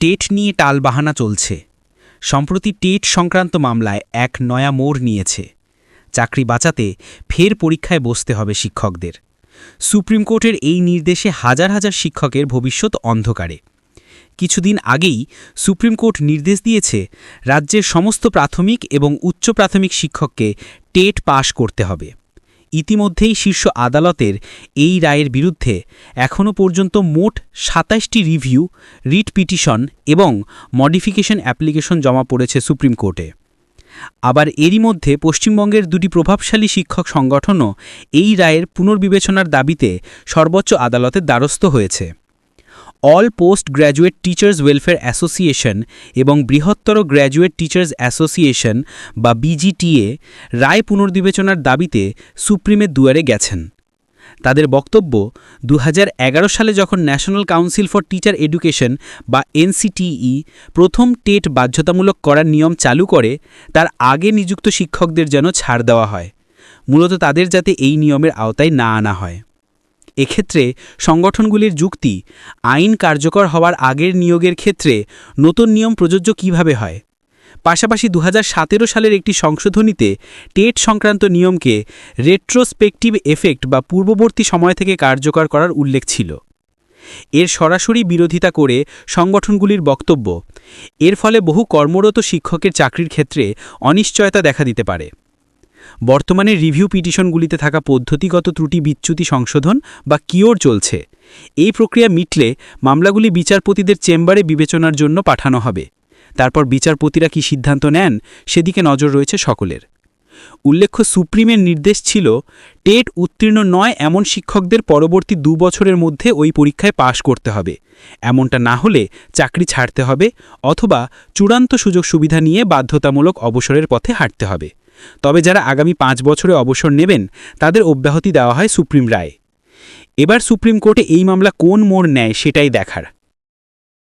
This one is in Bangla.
টেট নিয়ে টালবাহানা চলছে। সম্প্রতি টেট সংক্রান্ত মামলায় এক নয়া মোড় নিয়েছে। চাকরি বাঁচাতে ফের পরীক্ষায় বসতে হবে শিক্ষকদের। সুপ্রিম কোর্টের এই নির্দেশে হাজার হাজার শিক্ষকের ভবিষ্যৎ অন্ধকারে। কিছুদিন আগেই সুপ্রিম কোর্ট নির্দেশ দিয়েছে, রাজ্যের সমস্ত প্রাথমিক এবং উচ্চ প্রাথমিক শিক্ষককে টেট পাশ করতে হবে। ইতিমধ্যেই শীর্ষ আদালতের এই রায়ের বিরুদ্ধে এখনও পর্যন্ত মোট সাতাশটি রিভিউ, রিট পিটিশন এবং মডিফিকেশন অ্যাপ্লিকেশন জমা পড়েছে সুপ্রিম কোর্টে। আবার এরই মধ্যে পশ্চিমবঙ্গের দুটি প্রভাবশালী শিক্ষক সংগঠনও এই রায়ের পুনর্বিবেচনার দাবিতে সর্বোচ্চ আদালতের দ্বারস্থ হয়েছে। All post graduate teachers welfare association এবং বৃহত্তর গ্র্যাজুয়েট টিচার্স অ্যাসোসিয়েশন বা বিজিটিএ রায় পুনর্বিবেচনার দাবিতে সুপ্রিমের দুয়ারে গেছেন। তাদের বক্তব্য দু হাজার এগারো সালে যখন national council for teacher education বা এনসিটিই প্রথম টেট বাধ্যতামূলক করার নিয়ম চালু করে, তার আগে নিযুক্ত শিক্ষকদের যেন ছাড় দেওয়া হয়। মূলত তাদের যাতে এই নিয়মের আওতায় না আনা হয়। এক্ষেত্রে সংগঠনগুলির যুক্তি আইন কার্যকর হওয়ার আগের নিয়োগের ক্ষেত্রে নতুন নিয়ম প্রযোজ্য কীভাবে হয়? পাশাপাশি দু হাজার সতেরো সালের একটি সংশোধনীতে টেট সংক্রান্ত নিয়মকে রেট্রোস্পেকটিভ এফেক্ট বা পূর্ববর্তী সময় থেকে কার্যকর করার উল্লেখ ছিল। এর সরাসরি বিরোধিতা করে সংগঠনগুলির বক্তব্য, এর ফলে বহু কর্মরত শিক্ষকের চাকরির ক্ষেত্রে অনিশ্চয়তা দেখা দিতে পারে। বর্তমানে রিভিউ পিটিশনগুলিতে থাকা পদ্ধতিগত ত্রুটি বিচ্যুতি সংশোধন বা কিওর চলছে। এই প্রক্রিয়া মিটলে মামলাগুলি বিচারপতিদের চেম্বারে বিবেচনার জন্য পাঠানো হবে। তারপর বিচারপতিরা কি সিদ্ধান্ত নেন, সেদিকে নজর রয়েছে সকলের। উল্লেখ্য সুপ্রিমের নির্দেশ ছিল, টেট উত্তীর্ণ নয় এমন শিক্ষকদের পরবর্তী দু বছরের মধ্যে ওই পরীক্ষায় পাশ করতে হবে। এমনটা না হলে চাকরি ছাড়তে হবে অথবা চূড়ান্ত সুযোগ সুবিধা নিয়ে বাধ্যতামূলক অবসরের পথে হাঁটতে হবে। তবে যারা আগামী পাঁচ বছরে অবসর নেবেন, তাদের অব্যাহতি দেওয়া হয় সুপ্রিম রায়। এবার সুপ্রিম কোর্টে এই মামলা কোন মোড় নেয় সেটাই দেখার।